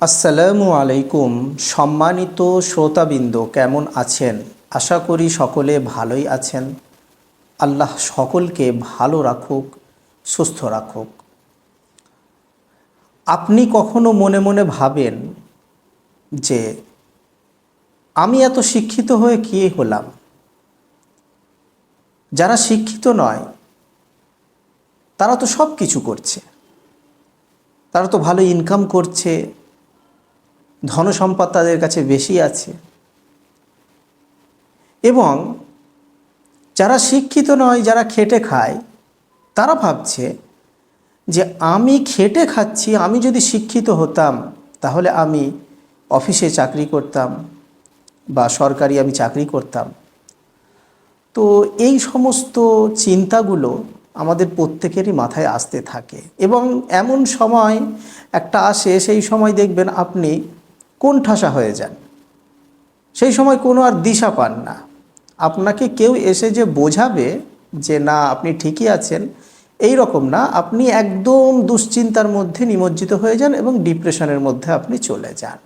আসসালামু আলাইকুম, সম্মানিত শ্রোতাবৃন্দ, কেমন আছেন? আশা করি সকলে ভালোই আছেন। আল্লাহ সকলকে ভালো রাখুক, সুস্থ রাখুক। আপনি কখনো মনে মনে ভাবেন যে, আমি এত শিক্ষিত হয়ে কী হলাম? যারা শিক্ষিত নয়, তারা তো সব কিছু করছে। তারা তো ভালো ইনকাম করছে। ধনসম্পদ তাদের কাছে বেশি আছে। এবং যারা শিক্ষিত নয়, যারা খেটে খায়, তারা ভাবছে যে আমি খেটে খাচ্ছি, আমি যদি শিক্ষিত হতাম, তাহলে আমি অফিসে চাকরি করতাম বা সরকারি আমি চাকরি করতাম। তো এই সমস্ত চিন্তাগুলো আমাদের প্রত্যেকেরই মাথায় আসতে থাকে। এবং এমন সময় একটা আসে, সেই সময় দেখবেন আপনি কোণঠাসা হয়ে যান। সেই সময় কোনো আর দিশা পান না। আপনাকে কেউ এসে যে বোঝাবে যে না, আপনি ঠিকই আছেন, এই রকম না। আপনি একদম দুশ্চিন্তার মধ্যে নিমজ্জিত হয়ে যান এবং ডিপ্রেশনের মধ্যে আপনি চলে যান।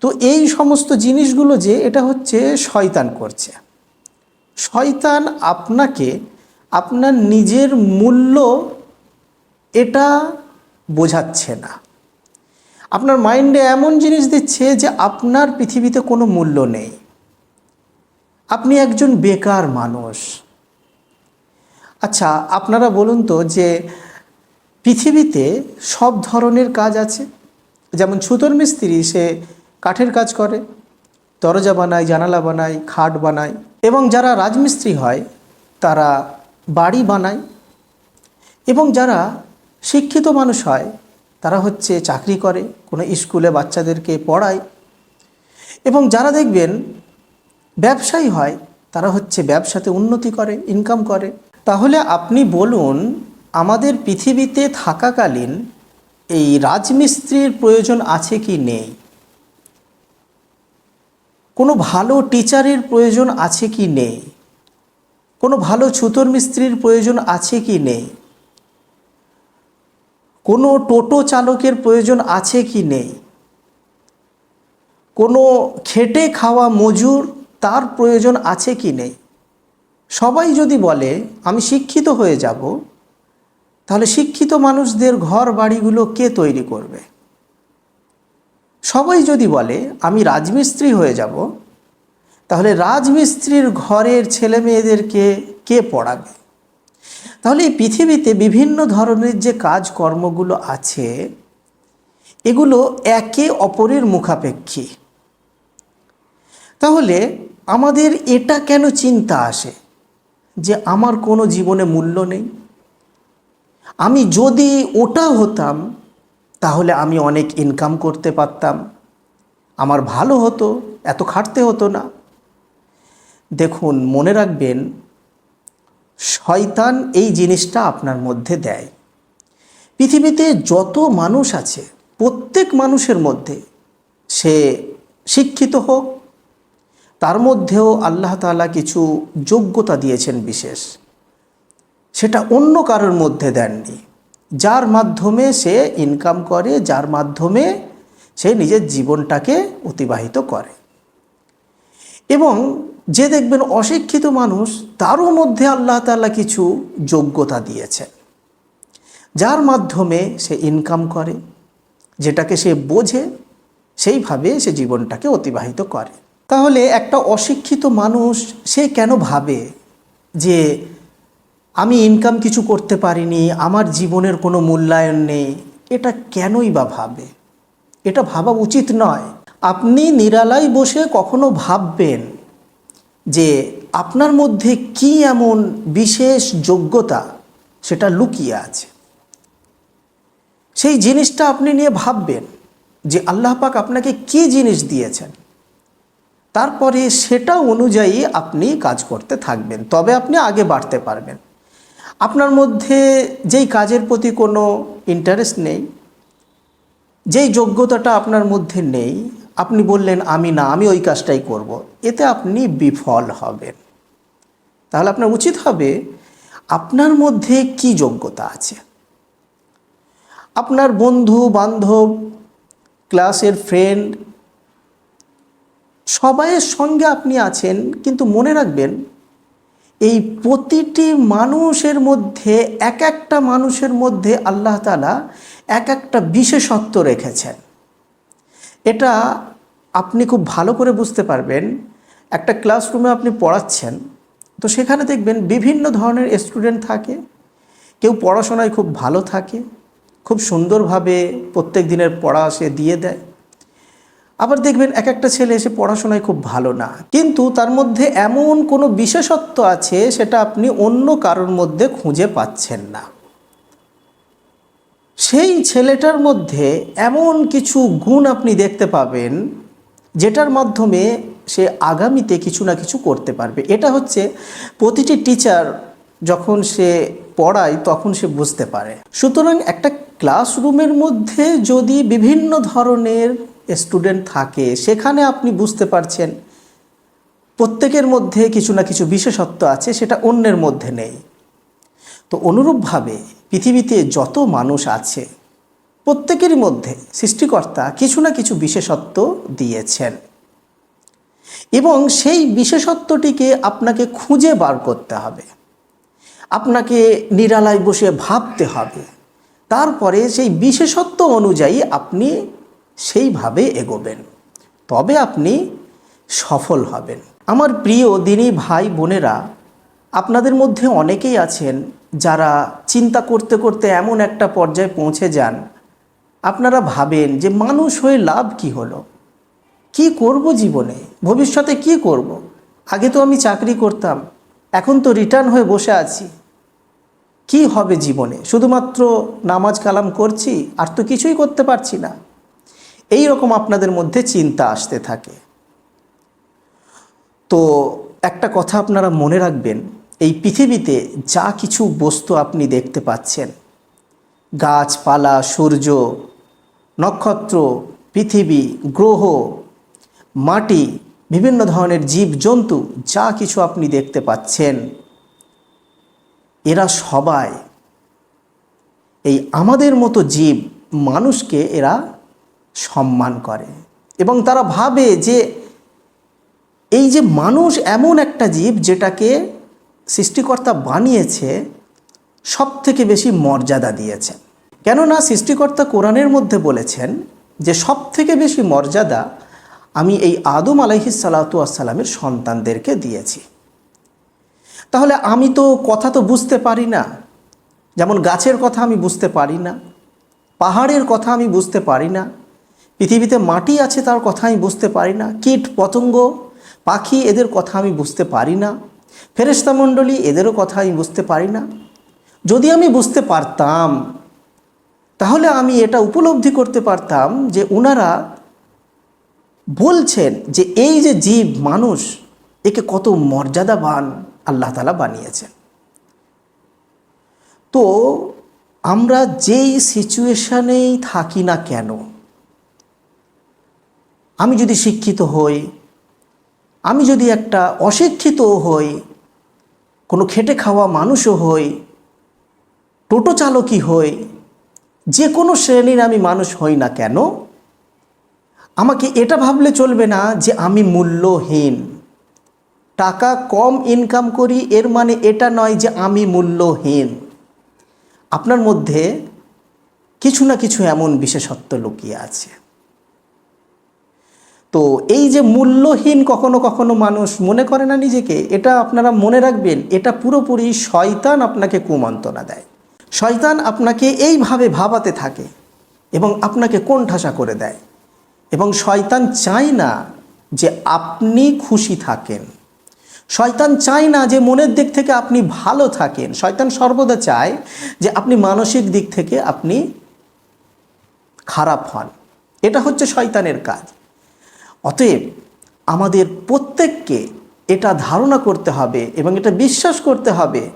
তো এই সমস্ত জিনিসগুলো যে, এটা হচ্ছে শয়তান করছে। শয়তান আপনাকে আপনার নিজের মূল্য এটা বোঝাচ্ছে না। আপনার মাইন্ডে এমন জিনিস দিচ্ছে যে আপনার পৃথিবীতে কোনো মূল্য নেই। আপনি একজন বেকার মানুষ। আচ্ছা আপনারা বলুন তো যে পৃথিবীতে সব ধরনের কাজ আছে। যেমন ছুতর মিস্ত্রি, সে কাঠের কাজ করে, দরজা বানায়, জানালা বানায়, খাট বানায় এবং যারা রাজমিস্ত্রি হয়, তারা বাড়ি বানায় এবং যারা শিক্ষিত মানুষ হয় তারা হচ্ছে চাকরি করে, কোনো স্কুলে বাচ্চাদেরকে পড়ায়। এবং যারা দেখবেন ব্যবসায়ী হয়, তারা হচ্ছে ব্যবসাতে উন্নতি করে ইনকাম করে। তাহলে আপনি বলুন, আমাদের পৃথিবীতে থাকাকালীন এই রাজমিস্ত্রির প্রয়োজন আছে কি নেই? কোনো ভালো টিচারের প্রয়োজন আছে কি নেই? কোনো ভালো ছুতর মিস্ত্রির প্রয়োজন আছে কি নেই? কোনো টোটো চালকের প্রয়োজন আছে কি নেই? কোনো খেটে খাওয়া মজুর তার প্রয়োজন আছে কি নেই? সবাই যদি বলে, আমি শিক্ষিত হয়ে যাব, তাহলে শিক্ষিত মানুষদের ঘর বাড়িগুলো কে তৈরি করবে? সবাই যদি বলে, আমি রাজমিস্ত্রি হয়ে যাব, তাহলে রাজমিস্ত্রির ঘরের ছেলে মেয়েদেরকে কে পড়াবে? তাহলে এই পৃথিবীতে বিভিন্ন ধরনের যে কাজকর্মগুলো আছে, এগুলো একে অপরের মুখাপেক্ষী। তাহলে আমাদের এটা কেন চিন্তা আসে যে আমার কোনো জীবনে মূল্য নেই? আমি যদি ওটা হতাম, তাহলে আমি অনেক ইনকাম করতে পারতাম। আমার ভালো হতো, এত খাটতে হতো না। দেখুন, মনে রাখবেন শয়তান এই জিনিসটা আপনার মধ্যে দেয়। পৃথিবীতে যত মানুষ আছে, প্রত্যেক মানুষের মধ্যে সে শিক্ষিত হোক, তার মধ্যেও আল্লাহ তাআলা কিছু যোগ্যতা দিয়েছেন বিশেষ। সেটা অন্য কারোর মধ্যে দেননি। যার মাধ্যমে সে ইনকাম করে, যার মাধ্যমে সে নিজের জীবনটাকে অতিবাহিত করে। এবং যে দেখবেন অশিক্ষিত মানুষ, তারও মধ্যে আল্লাহ তাআলা কিছু যোগ্যতা দিয়েছেন। যার মাধ্যমে সে ইনকাম করে, যেটাকে সে বোঝে, সেইভাবে সে জীবনটাকে অতিবাহিত করে। তাহলে একটা অশিক্ষিত মানুষ, সে কেন ভাবে যে আমি ইনকাম কিছু করতে পারিনি, আমার জীবনের কোনো মূল্যায়ন নেই? এটা কেনই বা ভাবে? এটা ভাবা উচিত নয়। আপনি নিরালায় বসে কখনো ভাববেন যে আপনার মধ্যে কি এমন বিশেষ যোগ্যতা সেটা লুকিয়ে আছে? সেই জিনিসটা আপনি নিয়ে ভাববেন যে আল্লাহ পাক আপনাকে কি জিনিস দিয়েছেন। তারপরে সেটা অনুযায়ী আপনি কাজ করতে থাকবেন, তবে আপনি আগে বাড়তে পারবেন। আপনার মধ্যে যেই কাজের প্রতি কোনো ইন্টারেস্ট নেই, যেই যোগ্যতাটা আপনার মধ্যে নেই আপনি বললেন, আমি না, আমি ওই কাজটাই করব। এতে আপনি বিফল হবেন। তাহলে আপনার উচিত হবে, আপনার মধ্যে কি যোগ্যতা আছে? আপনার বন্ধু, বান্ধব, ক্লাসের ফ্রেন্ড সবাইয়ের সঙ্গে আপনি আছেন, কিন্তু মনে রাখবেন, এই প্রতিটি মানুষের মধ্যে, এক একটা মানুষের মধ্যে আল্লাহ তালা এক একটা বিশেষত্ব রেখেছেন। এটা আপনি খুব ভালো করে বুঝতে পারবেন। একটা ক্লাসরুমে আপনি পড়াচ্ছেন, তো সেখানে দেখবেন বিভিন্ন ধরনের স্টুডেন্ট থাকে। কেউ পড়াশোনায় খুব ভালো থাকে, খুব সুন্দরভাবে প্রত্যেক দিনের পড়া সে দিয়ে দেয়। আবার দেখবেন এক একটা ছেলে এসে পড়াশোনায় খুব ভালো না। কিন্তু তার মধ্যে এমন কোনো বিশেষত্ব আছে, সেটা আপনি অন্য কারোর মধ্যে খুঁজে পাচ্ছেন না। সেই ছেলেটার মধ্যে এমন কিছু গুণ আপনি দেখতে পাবেন, যেটার মাধ্যমে সে আগামীতে কিছু না কিছু করতে পারবে। এটা হচ্ছে প্রতিটি টিচার যখন সে পড়ায় তখন সে বুঝতে পারে। সুতরাং একটা ক্লাসরুমের মধ্যে যদি বিভিন্ন ধরনের স্টুডেন্ট থাকে, সেখানে আপনি বুঝতে পারছেন প্রত্যেকের মধ্যে কিছু না কিছু বিশেষত্ব আছে, সেটা অন্যের মধ্যে নেই। তো অনুরূপভাবে পৃথিবীতে যত মানুষ আছে, প্রত্যেকের মধ্যে সৃষ্টিকর্তা কিছু না কিছু বিশেষত্ব দিয়েছেন। এবং সেই বিশেষত্বটিকে আপনাকে খুঁজে বার করতে হবে। আপনাকে নিরালায় বসে ভাবতে হবে। তারপরে সেই বিশেষত্ব অনুযায়ী আপনি সেইভাবে এগোবেন। তবে আপনি সফল হবেন। আমার প্রিয় দিনী ভাই বোনেরা, আপনাদের মধ্যে অনেকেই আছেন যারা চিন্তা করতে করতে এমন একটা পর্যায়ে পৌঁছে যান, আপনারা ভাবেন যে মানুষ হয়ে লাভ কি হলো? কি করব জীবনে? ভবিষ্যতে কি করব। আগে তো আমি চাকরি করতাম, এখন তো রিটার্ন হয়ে বসে আছি। কি হবে জীবনে? শুধুমাত্র নামাজ কালাম করছি, আর তো কিছুই করতে পারছি না। এই রকম আপনাদের মধ্যে চিন্তা আসতে থাকে। তো একটা কথা আপনারা মনে রাখবেন এই পৃথিবীতে যা কিছু বস্তু আপনি দেখতে পাচ্ছেন, গাছপালা, সূর্য, নক্ষত্র, পৃথিবী, গ্রহ, মাটি, বিভিন্ন ধরনের জীব জন্তু যা কিছু আপনি দেখতে পাচ্ছেন, এরা সবাই, এই আমাদের মতো জীব, মানুষকে এরা সম্মান করে। এবং তারা ভাবে যে, এই যে মানুষ এমন একটা জীব যেটাকে সৃষ্টিকর্তা বানিয়েছে সব থেকে বেশি মর্যাদা দিয়েছেন কেননা সৃষ্টিকর্তা কোরআনের মধ্যে বলেছেন যে সব থেকে বেশি মর্যাদা আমি এই আদম আলাইহিস সালাতু আসসালামের সন্তানদেরকে দিয়েছি। তাহলে আমি তো কথা তো বুঝতে পারি না। যেমন গাছের কথা আমি বুঝতে পারি না, পাহাড়ের কথা আমি বুঝতে পারি না, পৃথিবীতে মাটি আছে তার কথা আমি বুঝতে পারি না, কীট পতঙ্গ, পাখি এদের কথা আমি বুঝতে পারি না ফেরেস্তা মণ্ডলী এদেরও কথা আমি বুঝতে পারি না। যদি আমি বুঝতে পারতাম, তাহলে আমি এটা উপলব্ধি করতে পারতাম যে ওনারা বলছেন যে এই যে জীব, মানুষ, একে কত মর্যাদাবান আল্লাহ তালা বানিয়েছেন। তো আমরা যেই সিচুয়েশানেই থাকি না কেন, আমি যদি শিক্ষিত হই আমি যদি একটা অশিক্ষিত হই, কোনো খেটে খাওয়া মানুষও হই, টোটো চালকই হই, যে কোনো শ্রেণির আমি মানুষ হই না কেন, আমাকে এটা ভাবলে চলবে না যে আমি মূল্যহীন। টাকা কম ইনকাম করি, এর মানে এটা নয় যে আমি মূল্যহীন। আপনার মধ্যে কিছু না কিছু এমন বিশেষত্ব লুকিয়ে আছে। তো এই যে মূল্যহীন কখনো কখনো মানুষ মনে করে না নিজেকে, এটা আপনারা মনে রাখবেন, এটা পুরোপুরি শয়তান আপনাকে কুমন্ত্রণা দেয়। শয়তান আপনাকে এইভাবে ভাবাতে থাকে এবং আপনাকে কোণঠাসা করে দেয়। এবং শয়তান চায় না যে আপনি খুশি থাকেন। শয়তান চায় না যে মনের দিক থেকে আপনি ভালো থাকেন। শয়তান সর্বদা চায় যে আপনি মানসিক দিক থেকে আপনি খারাপ হন। এটা হচ্ছে শয়তানের কাজ। অতএব আমাদের প্রত্যেককে এটা ধারণা করতে হবে এবং এটা বিশ্বাস করতে হবে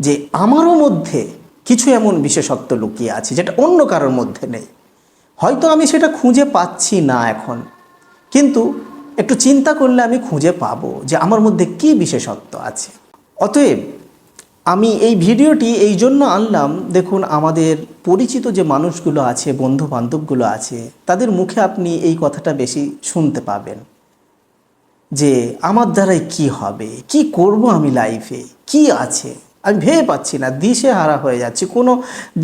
যে আমারও মধ্যে কিছু এমন বিশেষত্ব লুকিয়ে আছে যেটা অন্য কারোর মধ্যে নেই। হয়তো আমি সেটা খুঁজে পাচ্ছি না এখন, কিন্তু একটু চিন্তা করলে আমি খুঁজে পাবো যে আমার মধ্যে কি বিশেষত্ব আছে। অতএব আমি এই ভিডিওটি এই জন্য আনলাম, দেখুন আমাদের পরিচিত যে মানুষগুলো আছে বন্ধু বান্ধবগুলো আছে, তাদের মুখে আপনি এই কথাটা বেশি শুনতে পাবেন যে আমার দ্বারাই কি হবে, কি করব আমি লাইফে কি আছে? আমি ভেবে পাচ্ছি না দিশে হারা হয়ে যাচ্ছি, কোনো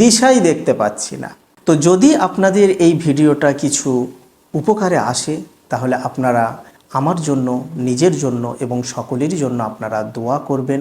দিশাই দেখতে পাচ্ছি না। তো যদি আপনাদের এই ভিডিওটা কিছু উপকারে আসে, তাহলে আপনারা আমার জন্য, নিজের জন্য এবং সকলেরই জন্য আপনারা দোয়া করবেন।